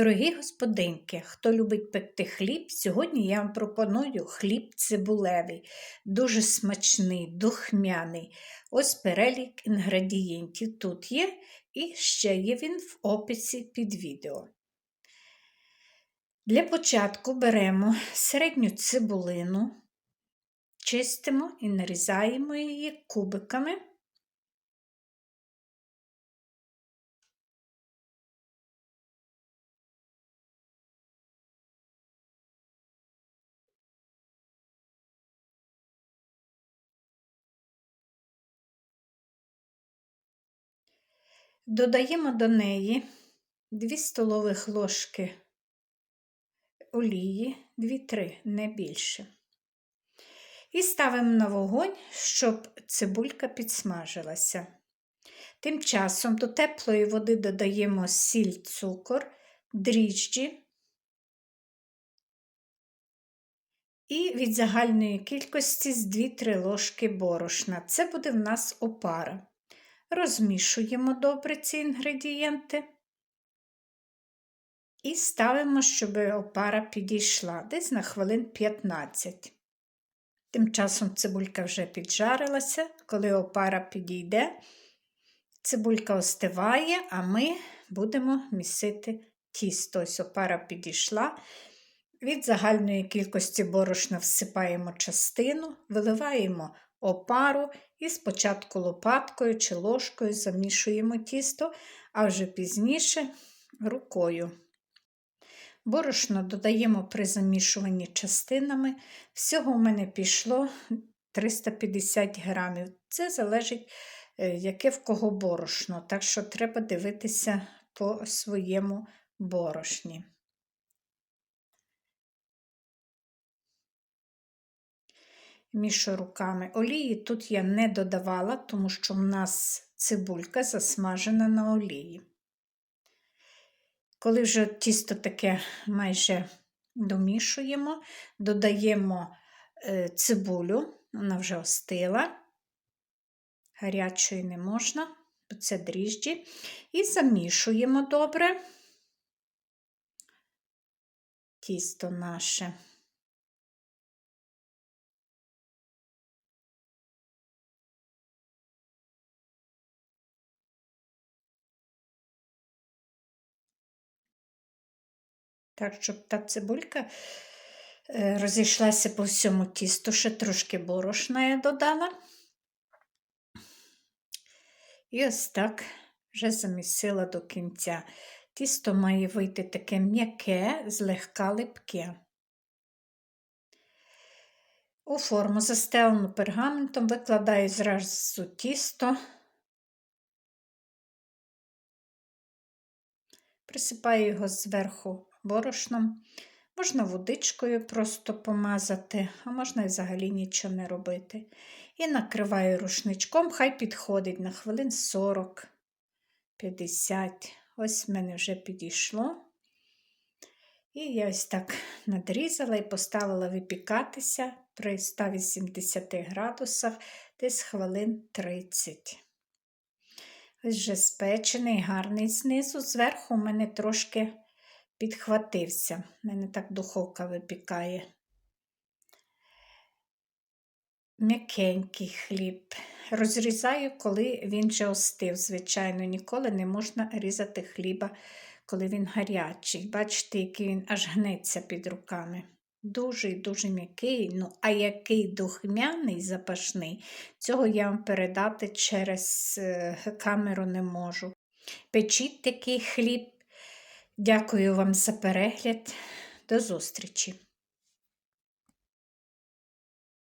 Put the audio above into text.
Дорогі господинки, хто любить пекти хліб, сьогодні я вам пропоную хліб цибулевий, дуже смачний, духмяний. Ось перелік інгредієнтів тут є, і ще є він в описі під відео. Для початку беремо середню цибулину, чистимо і нарізаємо її кубиками. Додаємо до неї 2 столових ложки олії, 2-3, не більше. І ставимо на вогонь, щоб цибулька підсмажилася. Тим часом до теплої води додаємо сіль, цукор, дріжджі і від загальної кількості з 2-3 ложки борошна. Це буде в нас опара. Розмішуємо добре ці інгредієнти і ставимо, щоб опара підійшла десь на хвилин 15. Тим часом цибулька вже піджарилася, коли опара підійде, цибулька остиває, а ми будемо місити тісто. Ось опара підійшла. Від загальної кількості борошна всипаємо частину, виливаємо опару і спочатку лопаткою чи ложкою замішуємо тісто, а вже пізніше рукою. Борошно додаємо при замішуванні частинами. Всього в мене пішло 350 грамів. Це залежить, е, яке в кого борошно, так що треба дивитися по своєму борошні. Мішу руками. Олії тут я не додавала, тому що в нас цибулька засмажена на олії. Коли вже тісто таке майже домішуємо, додаємо е, цибулю, вона вже остила, гарячої не можна, бо це дріжджі, і замішуємо добре тісто наше. Так, щоб та цибулька е, розійшлася по всьому тісту, ще трошки борошна я додала. І ось так вже замісила до кінця. Тісто має вийти таке м'яке, злегка липке. У форму застелену пергаментом викладаю зразу тісто, присипаю його зверху борошном. Можна водичкою просто помазати, а можна і взагалі нічого не робити. І накриваю рушничком, хай підходить на хвилин 40-50. Ось в мене вже підійшло. І я ось так надрізала і поставила випікатися при 180 градусах десь хвилин 30. Ось вже спечений, гарний знизу. Зверху у мене трошки підхватився. У мене так духовка випікає. М'якенький хліб. Розрізаю, коли він вже остив. Звичайно, ніколи не можна різати хліба, коли він гарячий. Бачите, який він аж гнеться під руками. Дуже дуже м'який, ну, а який духмяний, запашний, цього я вам передати через е, камеру не можу. Печіть такий хліб Дякую вам за перегляд. До зустрічі!